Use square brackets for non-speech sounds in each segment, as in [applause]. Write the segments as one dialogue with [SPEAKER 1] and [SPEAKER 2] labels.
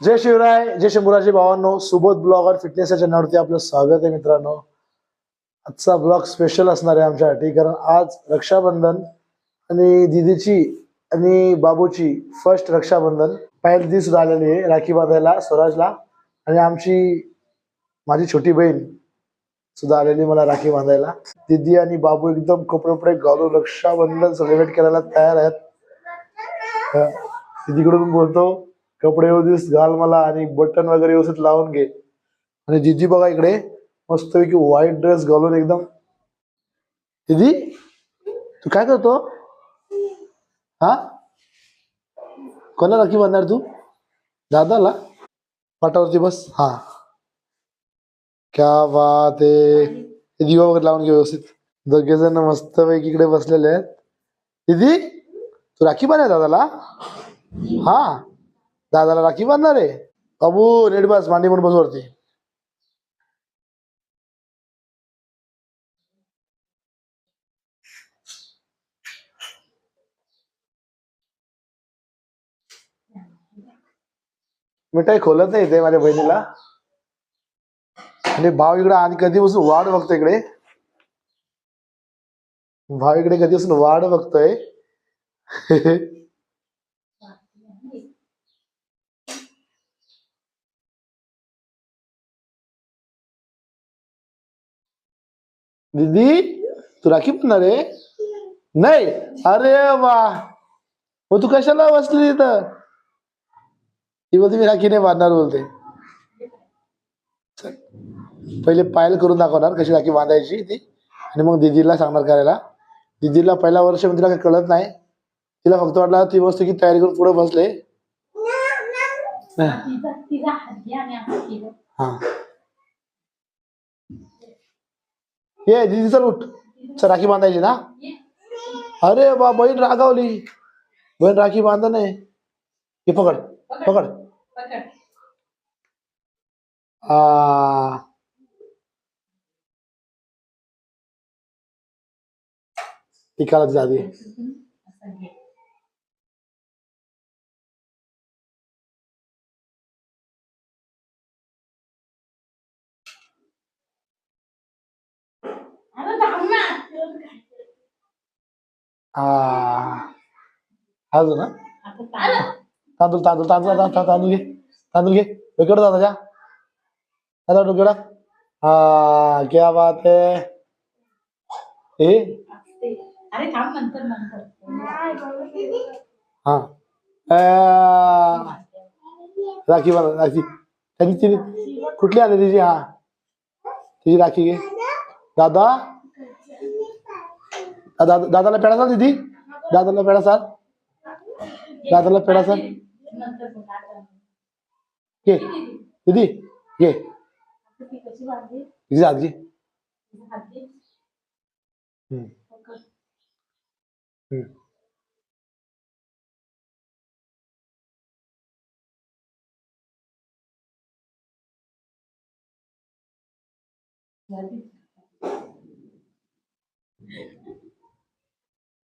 [SPEAKER 1] जय शिवराय जय शंभूराजे भावांनो Subodh blogger fitness या चॅनलवरती आपलं स्वागत आहे मित्रांनो. आजचा ब्लॉग स्पेशल असणार आहे आमच्यासाठी कारण आज रक्षाबंधन आणि दिदीची आणि बाबूची फर्स्ट रक्षाबंधन. पहिली दिदी सुद्धा आलेली आहे राखी बांधायला स्वराजला. आणि आमची माझी छोटी बहीण सुद्धा आलेली मला राखी बांधायला. दिदी आणि बाबू एकदम कपडे कपडे घालून रक्षाबंधन सेलिब्रेट करायला तयार आहेत. दिदीकडून बोलतो. कपडे व्यवस्थित घाल मला आणि बटन वगैरे व्यवस्थित लावून घे. आणि जिजी बघा इकडे मस्तपैकी व्हाईट ड्रेस घालून एकदम. दिदी तू काय करतो? हा? कोणा राखी बांधणार तू? दादाला? पाटावरती बस. हा. क्या बात ते दिवा वगैरे लावून घे व्यवस्थित. दोघे जण मस्तपैकी इकडे बसलेले आहेत. दिदी तू राखी बांधा दादाला? हा. दादाला राखी बांधणार आहे? अबू रेड बस मांडी म्हणून बस वरती मिठाई खोलत नाही ते माझ्या बहिणीला. आणि भाव इकडे आधी कधीपासून वाढ बघतो इकडे. भाव इकडे कधीपासून वाढ बघतोय. [laughs] दीदी तू राखी बांधणार आहे? नाही. अरे वा. मग तू कशाला बसली इथं? ती बोलते मी राखी नाही बांधणार बोलते. पहिले पायल करून दाखवणार कशी राखी बांधायची ती. आणि मग दीदीला सांगणार करायला. दीदीला पहिला वर्ष म्हणजे तिला काही कळत नाही. तिला फक्त वाटलं ती वस्तू की तयारी करून पुढे बसले. हा. ये दीदी चल उठ चल राखी बांधायची ना? अरे बा बहीण रागावली बहीण राखी बाँध नाही हे पकड पकड। आ टिकाला जादी
[SPEAKER 2] असं घे अरे धाव ना
[SPEAKER 1] आ अजून ना?
[SPEAKER 2] आता चालू.
[SPEAKER 1] तांदूळ तांदूळ तांदूळ तांदूळ तांदूळ घे तांदूळ घे. डोक्यावर दादा डोक्याला हा क्या बात है. ए?
[SPEAKER 2] अरे थांब नंतर नंतर.
[SPEAKER 1] हा. राखी बांधा राखी. त्याची तिने कुठली आली तिची? हा. तिची राखी घे. दादा? दादा दादाला पेडा सांग दीदी दादाला पेडा सांग दादाला पेडा सांग
[SPEAKER 2] नंतर बघ, आता.
[SPEAKER 1] घे दीदी घे
[SPEAKER 2] आता ती कशी बांधली
[SPEAKER 1] तिची हात घे
[SPEAKER 2] तिचा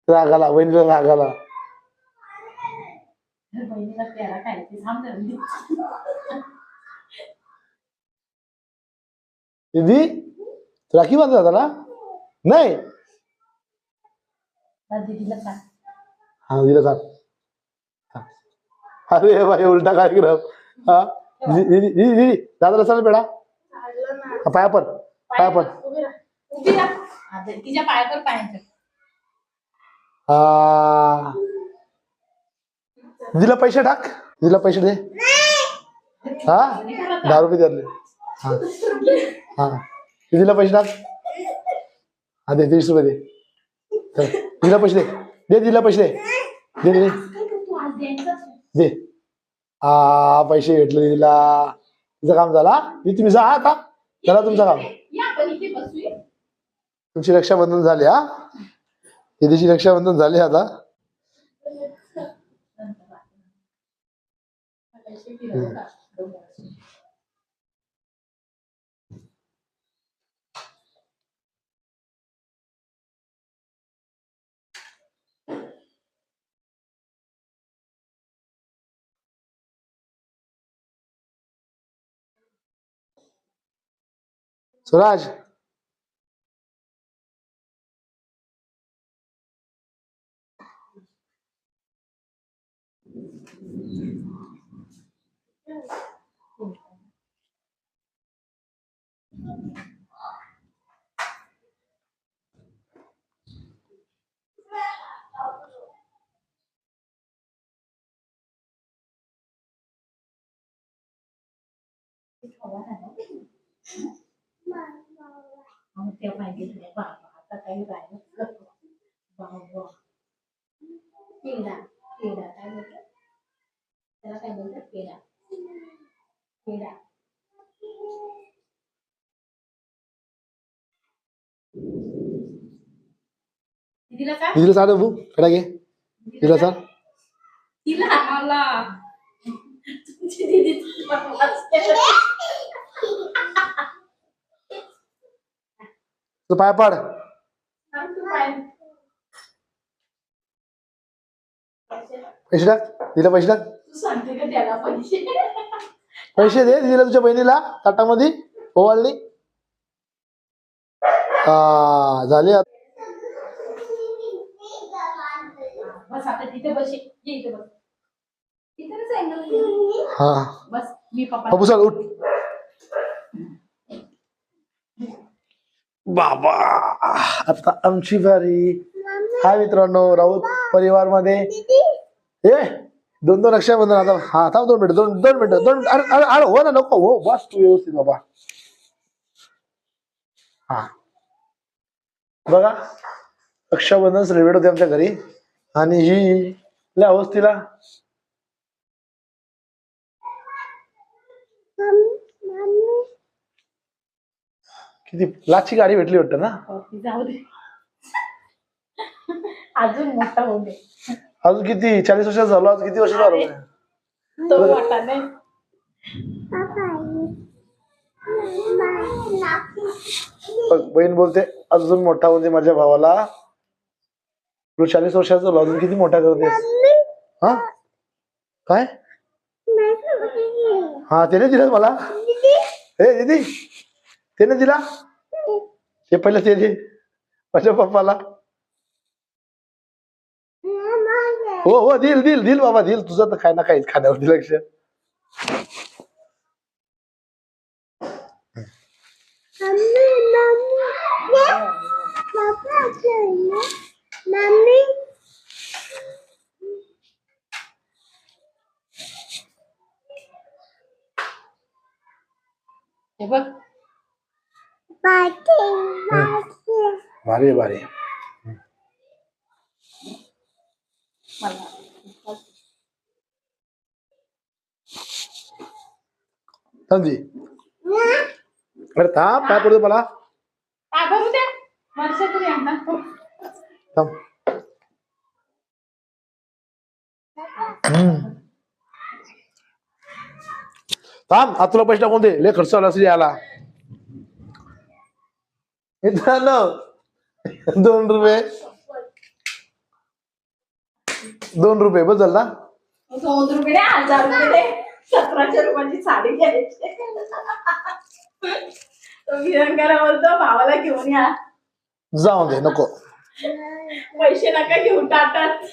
[SPEAKER 2] हात घे.
[SPEAKER 1] हम्म,
[SPEAKER 2] पकड.
[SPEAKER 1] हम्म.
[SPEAKER 2] झाली.
[SPEAKER 1] राग आला बहिणीला राग आला
[SPEAKER 2] बहिणीला प्यारा खायची थांब जरा मी.
[SPEAKER 1] दीदी तू राखी बांधता दादाला नाही हा दिला सांग हा. अरे बाई उलटा कार्यक्रम हा दीदी दीदी दीदी दीदी, दादाला सांग बेडा पाया पण पाया पण.
[SPEAKER 2] हा. तिच्या पायावर पाय ठेव.
[SPEAKER 1] हा दिला पैसे टाक. दिला पैसे दे. हा? दहा रुपये द्याले हा. हा. दिला पैसे टाक. हा दे तीस रुपये दे. दिला पैसे दे. दे दिला पैसे दे. दे दे हा पैसे भेटले दिला. तुझं काम झाला मी तुम्ही जा आता चला तुमचं काम. तुमची रक्षाबंधन झाली हा? त्या रक्षाबंधन झाले आता. स्वराज.
[SPEAKER 2] नंतर बाकी. पैसे फिरवू का?
[SPEAKER 1] स्वराज
[SPEAKER 2] मग ते पाहिजे तुला बाबा आता काही राहिलं बाबा पेढा पेढा काय बोलतात त्याला काय बोलतात पेढा पेढा दिदीला काय
[SPEAKER 1] दिदीला सांग बघू कडा घे दिला सांग
[SPEAKER 2] तिला मला तुमची दीदी तुम्हाला वाचते.
[SPEAKER 1] तू पाय पाड
[SPEAKER 2] सांग तू काय
[SPEAKER 1] पैसे टाक दिला पैसे टाक
[SPEAKER 2] तू सांगते का त्याला पैसे?
[SPEAKER 1] पैसे दे दिला तुझ्या बहिणीला ताटामध्ये ओवाळणी. हा झाले आता.
[SPEAKER 2] बस आता तिथे बसे ये इथे बस. इथेच अँगल
[SPEAKER 1] हा.
[SPEAKER 2] बस मी पप्पा
[SPEAKER 1] बाबू चल उठ. बाबा आता आमची बारी हाय मित्रांनो राऊत परिवारमध्ये ए दोन दोन रक्षाबंधन आता हा थांब दोन मिनिट दोन दोन मिनिट दोन अरे अरे अरे हो ना नको हो बस तू व्यवस्थित बाबा. हा. बघा रक्षाबंधन सेलिब्रेट होते आमच्या घरी. आणि ही लय अवस्थेला किती लाची गाडी भेटली वाटतं ना?
[SPEAKER 2] हो, जाऊ दे. अजून मोठा होऊ दे.
[SPEAKER 1] अजून किती? चाळीस वर्षाचा झालो आज किती वर्ष झालो? बहीण बोलते अजून मोठा होते माझ्या भावाला. तू चाळीस वर्षाचा झालो अजून किती मोठा करतेस? हा? काय? हा त्याने दिलं मला. हे दीदी त्याने दिला? ते पहिलं ते माझ्या पप्पाला. हो हो दिल दिल दिल बाबा दिल. तुझं तर काय ना काहीच खाण्यावरती लक्ष.
[SPEAKER 2] हे बघ.
[SPEAKER 3] bati, bati.
[SPEAKER 1] दे. अरे थांब काय पडतो मला? थांब. हम्म. थांब आता तुला पैसे टाकून दे. लय खर्च आला असेल याला. मित्रांनो दोन रुपये. दोन रुपये बस झालं ना.
[SPEAKER 2] दोन रुपये नाही, हजार रुपये दे. सतराशे रुपयाची साडी घ्यायची. तो बोलतो भावाला घेऊन या.
[SPEAKER 1] जाऊ दे नको.
[SPEAKER 2] पैसे नका घेऊन टाटात.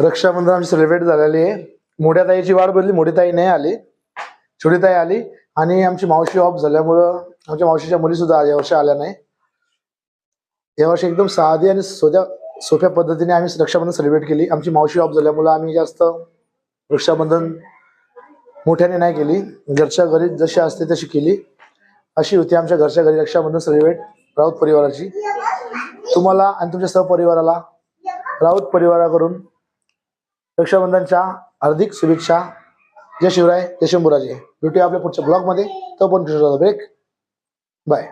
[SPEAKER 1] रक्षाबंधन आमची सेलिब्रेट झालेली आहे. मोठ्या ताईची वाट बदली मोठी ताई नाही आली. छोटी ताई आली. आणि आमची मावशी ऑफ झाल्यामुळं आमच्या मावशीच्या मुली सुद्धा यावर्षी आल्या नाही. यावर्षी एकदम साधी आणि सोप्या सोप्या पद्धतीने आम्ही रक्षाबंधन सेलिब्रेट केली. आमची मावशी ऑफ झाल्यामुळे आम्ही जास्त रक्षाबंधन मोठ्याने नाही केली. घरच्या घरी जशी असते तशी केली. अशी होती आमच्या घरच्या घरी रक्षाबंधन सेलिब्रेट राऊत परिवाराची. तुम्हाला आणि तुमच्या सहपरिवाराला राऊत परिवाराकडून रक्षाबंधनच्या हार्दिक शुभेच्छा. जय शिवराय जय शंभुराजे. भेटूया आपल्या पुढच्या ब्लॉगमध्ये तो पण ब्रेक बाय